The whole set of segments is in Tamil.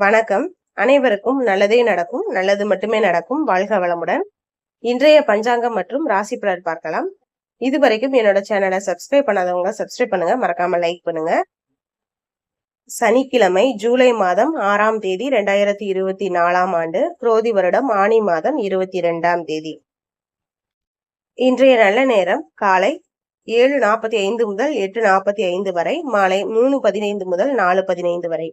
வணக்கம். அனைவருக்கும் நல்லதே நடக்கும் நல்லது மட்டுமே நடக்கும். வாழ்க வளமுடன். இன்றைய பஞ்சாங்கம் மற்றும் ராசி பலன் பார்க்கலாம். இது வரைக்கும் என்னோட சேனலை சப்ஸ்கிரைப் பண்ணாதவங்க சப்ஸ்கிரைப் பண்ணுங்க. மறக்காம லைக் பண்ணுங்க. சனிக்கிழமை ஜூலை மாதம் ஆறாம் தேதி ரெண்டாயிரத்தி இருபத்தி நாலாம் ஆண்டு குரோதி வருடம் ஆணி மாதம் இருபத்தி இரண்டாம் தேதி. இன்றைய நல்ல நேரம் காலை ஏழு நாற்பத்தி ஐந்து முதல் எட்டு நாற்பத்தி ஐந்து வரை மாலை மூணு பதினைந்து முதல் நாலு பதினைந்து வரை.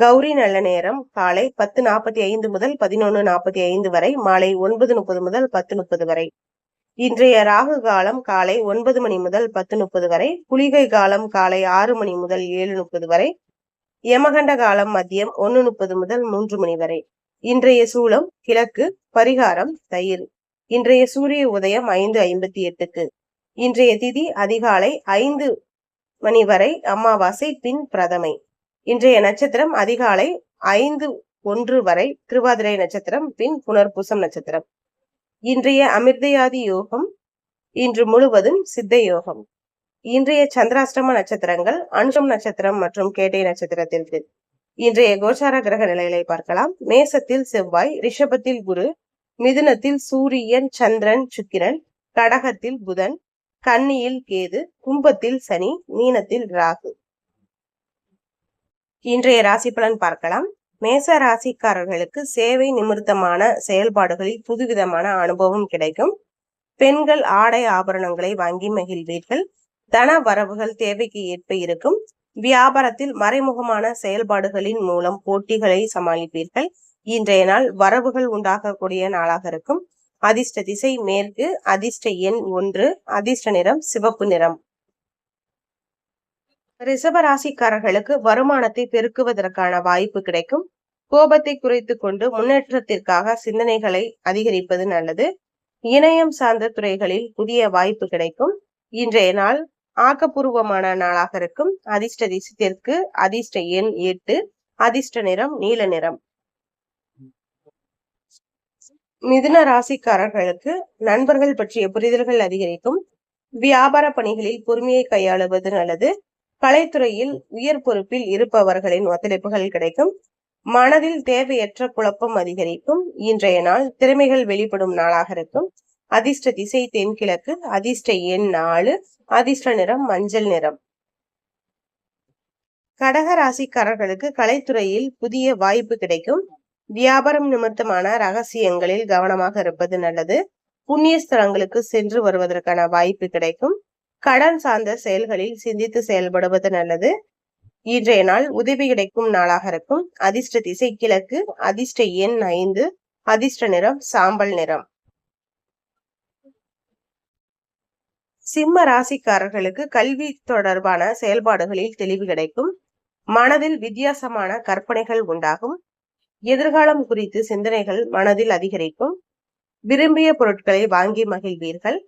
கௌரி நல்ல நேரம். காலை பத்து நாற்பத்தி ஐந்து முதல் பதினொன்று நாற்பத்தி ஐந்து வரை மாலை ஒன்பது முப்பது முதல் பத்து முப்பது வரை. இன்றைய ராகு காலம் காலை ஒன்பது மணி முதல் பத்து முப்பது வரை குளிகை காலம் காலை ஆறு மணி முதல் ஏழு முப்பது வரை யமகண்ட காலம் மதியம் ஒன்னு முப்பது முதல் மூன்று மணி வரை. இன்றைய சூளம் கிழக்கு பரிகாரம் தயிர். இன்றைய சூரிய உதயம் ஐந்து ஐம்பத்தி எட்டுக்கு. இன்றைய திதி அதிகாலை ஐந்து மணி வரை அமாவாசை பின் பிரதமை. இன்றைய நட்சத்திரம் அதிகாலை ஐந்து ஒன்று வரை திருவாதிரை நட்சத்திரம் பின் புனர்பூசம் நட்சத்திரம். இன்றைய அமிர்தயாதி யோகம் இன்று முழுவதும் சித்த யோகம். இன்றைய சந்திராஷ்டம நட்சத்திரங்கள் அனுஷம் நட்சத்திரம் மற்றும் கேட்டை நட்சத்திரத்திற்கு. இன்றைய கோச்சார கிரக நிலைகளை பார்க்கலாம். மேசத்தில் செவ்வாய் ரிஷபத்தில் குரு மிதுனத்தில் சூரியன் சந்திரன் சுக்கிரன் கடகத்தில் புதன் கன்னியில் கேது கும்பத்தில் சனி மீனத்தில் ராகு. இன்றைய ராசி பலன் பார்க்கலாம். மேச ராசிக்காரர்களுக்கு சேவை நிமித்தமான செயல்பாடுகளில் புதுவிதமான அனுபவம் கிடைக்கும். பெண்கள் ஆடை ஆபரணங்களை வாங்கி மகிழ்வீர்கள். தன வரவுகள் தேவைக்கு ஏற்ப இருக்கும். வியாபாரத்தில் மறைமுகமான செயல்பாடுகளின் மூலம் போட்டிகளை சமாளிப்பீர்கள். இன்றைய நாள் வரவுகள் உண்டாகக்கூடிய நாளாக இருக்கும். அதிர்ஷ்ட திசை மேற்கு அதிர்ஷ்ட எண் ஒன்று அதிர்ஷ்ட நிறம் சிவப்பு நிறம். ரிசப ராசிக்காரர்களுக்கு வருமானத்தை பெருக்குவதற்கான வாய்ப்பு கிடைக்கும். கோபத்தை குறைத்து கொண்டு முன்னேற்றத்திற்காக சிந்தனைகளை அதிகரிப்பது நல்லது. இணையம் சார்ந்த துறைகளில் புதிய வாய்ப்பு கிடைக்கும். இன்றைய நாள் ஆக்கப்பூர்வமான நாளாக இருக்கும். அதிர்ஷ்ட திசத்திற்கு அதிர்ஷ்ட எண் எட்டு அதிர்ஷ்ட நிறம் நீல நிறம். மிதுன ராசிக்காரர்களுக்கு நண்பர்கள் பற்றிய புரிதல்கள் அதிகரிக்கும். வியாபார பணிகளில் பொறுமையை கையாளுவது நல்லது. கலைத்துறையில் உயர் பொறுப்பில் இருப்பவர்களின் ஒத்துழைப்புகள் கிடைக்கும். மனதில் தேவையற்ற குழப்பம் அதிகரிக்கும். இன்றைய நாள் திறமைகள் வெளிப்படும் நாளாக இருக்கும். அதிர்ஷ்ட திசை தென்கிழக்கு அதிர்ஷ்ட எண் நாலு அதிர்ஷ்ட நிறம் மஞ்சள் நிறம். கடக ராசிக்காரர்களுக்கு கலைத்துறையில் புதிய வாய்ப்பு கிடைக்கும். வியாபாரம் நிமித்தமான ரகசியங்களில் கவனமாக இருப்பது நல்லது. புண்ணிய ஸ்தலங்களுக்கு சென்று வருவதற்கான வாய்ப்பு கிடைக்கும். கடன் சார்ந்த செயல்களில் சிந்தித்து செயல்படுவது நல்லது. இன்றைய நாள் உதவி கிடைக்கும் நாளாக இருக்கும். அதிர்ஷ்ட திசை கிழக்கு அதிர்ஷ்ட எண் ஐந்து அதிர்ஷ்ட நிறம் சாம்பல் நிறம். சிம்ம ராசிக்காரர்களுக்கு கல்வி தொடர்பான செயல்பாடுகளில் தெளிவு கிடைக்கும். மனதில் வித்தியாசமான கற்பனைகள் உண்டாகும். எதிர்காலம் குறித்து சிந்தனைகள் மனதில் அதிகரிக்கும். விரும்பிய பொருட்களை வாங்கி மகிழ்வீர்கள்.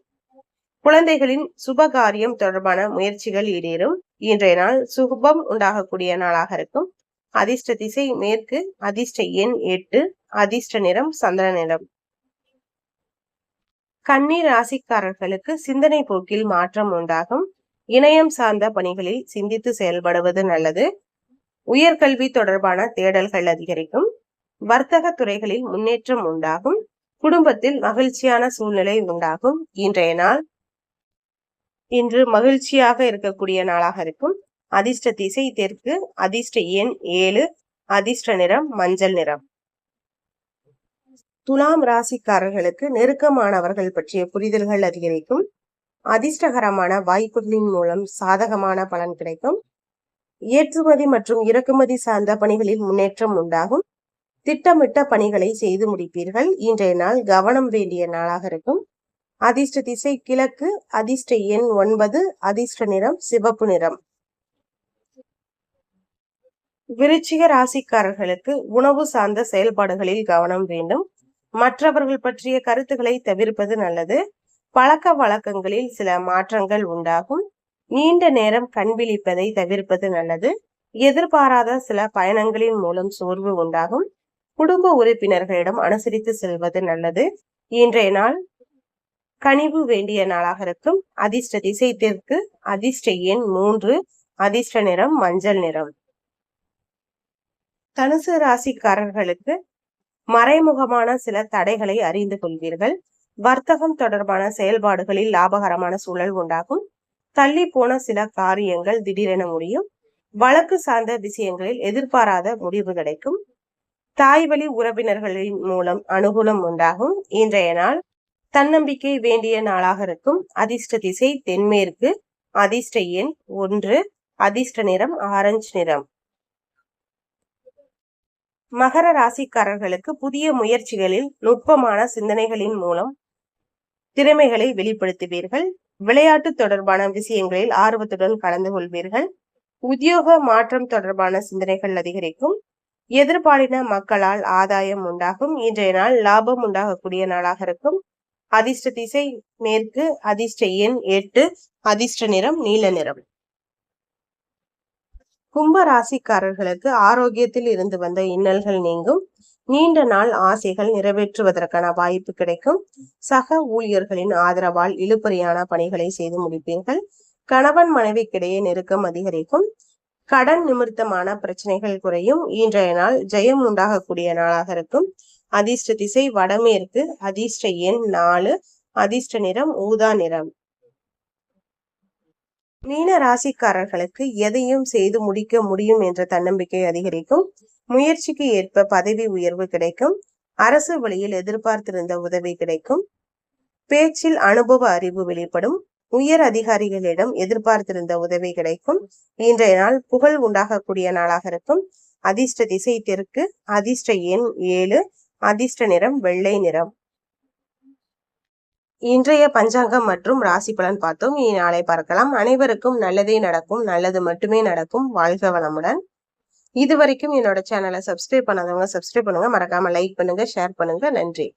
குழந்தைகளின் சுபகாரியம் தொடர்பான முயற்சிகள் ஈடேறும். இன்றைய நாள் சுபம் உண்டாகக்கூடிய நாளாக இருக்கும். அதிர்ஷ்ட திசை மேற்கு அதிர்ஷ்ட எண் எட்டு அதிர்ஷ்ட நிறம் சந்திர நிறம். கண்ணீர் ராசிக்காரர்களுக்கு சிந்தனை போக்கில் மாற்றம் உண்டாகும். இணையம் சார்ந்த பணிகளில் சிந்தித்து செயல்படுவது நல்லது. உயர்கல்வி தொடர்பான தேடல்கள் அதிகரிக்கும். வர்த்தக துறைகளில் முன்னேற்றம் உண்டாகும். குடும்பத்தில் மகிழ்ச்சியான சூழ்நிலை உண்டாகும். இன்றைய நாள் இன்று மகிழ்ச்சியாக இருக்கக்கூடிய நாளாக இருக்கும். அதிர்ஷ்ட திசை தெற்கு அதிர்ஷ்ட எண் ஏழு அதிர்ஷ்ட நிறம் மஞ்சள் நிறம். துலாம் ராசிக்காரர்களுக்கு நெருக்கமானவர்கள் பற்றிய புரிதல்கள் அதிகரிக்கும். அதிர்ஷ்டகரமான வாய்ப்புகளின் மூலம் சாதகமான பலன் கிடைக்கும். ஏற்றுமதி மற்றும் இறக்குமதி சார்ந்த பணிகளில் முன்னேற்றம் உண்டாகும். திட்டமிட்ட பணிகளை செய்து முடிப்பீர்கள். இன்றைய நாள் கவனம் வேண்டிய நாளாக இருக்கும். அதிர்ஷ்ட திசை கிழக்கு அதிர்ஷ்ட எண் ஒன்பது அதிர்ஷ்ட நிறம் சிவப்பு நிறம். விருச்சிக ராசிக்காரர்களுக்கு உணவு சார்ந்த செயல்பாடுகளில் கவனம் வேண்டும். மற்றவர்கள் பற்றிய கருத்துக்களை தவிர்ப்பது நல்லது. பழக்க வழக்கங்களில் சில மாற்றங்கள் உண்டாகும். நீண்ட நேரம் கண்விழிப்பதை தவிர்ப்பது நல்லது. எதிர்பாராத சில பயணங்களின் மூலம் சோர்வு உண்டாகும். குடும்ப உறுப்பினர்களிடம் அனுசரித்து செல்வது நல்லது. இன்றைய நாள் கனிவு வேண்டிய நாளாக இருக்கும். அதிர்ஷ்ட திசை தெற்கு. அதிர்ஷ்ட எண் மூன்று. அதிர்ஷ்ட நிறம் மஞ்சள் நிறம். தனுசு ராசிக்காரர்களுக்கு மறைமுகமான சில தடைகளை அறிந்து கொள்வீர்கள். வர்த்தகம் தொடர்பான செயல்பாடுகளில் லாபகரமான சூழல் உண்டாகும். தள்ளி போன சில காரியங்கள் திடீரென முடியும். வழக்கு சார்ந்த விஷயங்களில் எதிர்பாராத முடிவு கிடைக்கும். தாய்வழி உறவினர்களின் மூலம் அனுகூலம் உண்டாகும். இன்றைய நாள் தன்னம்பிக்கை வேண்டிய நாளாக இருக்கும். அதிர்ஷ்ட திசை தென்மேற்கு. அதிர்ஷ்ட எண் ஒன்று. அதிர்ஷ்ட நிறம் ஆரஞ்சு நிறம். மகர ராசிக்காரர்களுக்கு புதிய முயற்சிகளில் நுட்பமான சிந்தனைகளின் மூலம் திறமைகளை வெளிப்படுத்துவீர்கள். விளையாட்டு தொடர்பான விஷயங்களில் ஆர்வத்துடன் கலந்து கொள்வீர்கள். உத்தியோக மாற்றம் தொடர்பான சிந்தனைகள் அதிகரிக்கும். எதிர்பாலின மக்களால் ஆதாயம் உண்டாகும். இன்றைய நாள் லாபம் உண்டாகக்கூடிய நாளாக இருக்கும். அதிர்ஷ்ட திசை மேற்கு அதிர்ஷ்ட எண் எட்டு அதிர்ஷ்ட நிறம் நீல நிறம். கும்ப ராசிக்காரர்களுக்கு ஆரோக்கியத்தில் இருந்து வந்த இன்னல்கள் நீங்கும். நீண்ட நாள் ஆசைகள் நிறைவேற்றுவதற்கான வாய்ப்பு கிடைக்கும். சக ஊழியர்களின் ஆதரவால் இழுபறியான பணிகளை செய்து முடிப்பீர்கள். கணவன் மனைவிக்கிடையே நெருக்கம் அதிகரிக்கும். கடன் நிமித்தமான பிரச்சனைகள் குறையும். இன்றைய நாள் ஜெயம் உண்டாகக்கூடிய நாளாக இருக்கும். அதிர்ஷ்ட திசை வடமேற்கு அதிர்ஷ்ட எண் நாலு அதிர்ஷ்ட நிறம் ஊதா நிறம். மீன ராசிக்காரர்களுக்கு எதையும் செய்து முடிக்க முடியும் என்ற தன்னம்பிக்கை அதிகரிக்கும். முயற்சிக்கு ஏற்ப பதவி உயர்வு கிடைக்கும். அரசு வழியில் எதிர்பார்த்திருந்த உதவி கிடைக்கும். பேச்சில் அனுபவ அறிவு வெளிப்படும். உயர் அதிகாரிகளிடம் எதிர்பார்த்திருந்த உதவி கிடைக்கும். இன்றைய நாள் புகழ் உண்டாகக்கூடிய நாளாக இருக்கும். அதிர்ஷ்ட திசை தெற்கு அதிர்ஷ்ட எண் ஏழு அதிர்ஷ்ட நிறம் வெள்ளை நிறம். இன்றைய பஞ்சாங்கம் மற்றும் ராசி பலன் பார்த்தோம். இனி நாளை பார்க்கலாம். அனைவருக்கும் நல்லதே நடக்கும் நல்லது மட்டுமே நடக்கும். வாழ்க வளமுடன். இது வரைக்கும் என்னோட சேனலை சப்ஸ்கிரைப் பண்ணாதவங்க சப்ஸ்கிரைப் பண்ணுங்க. மறக்காம லைக் பண்ணுங்க ஷேர் பண்ணுங்க. நன்றி.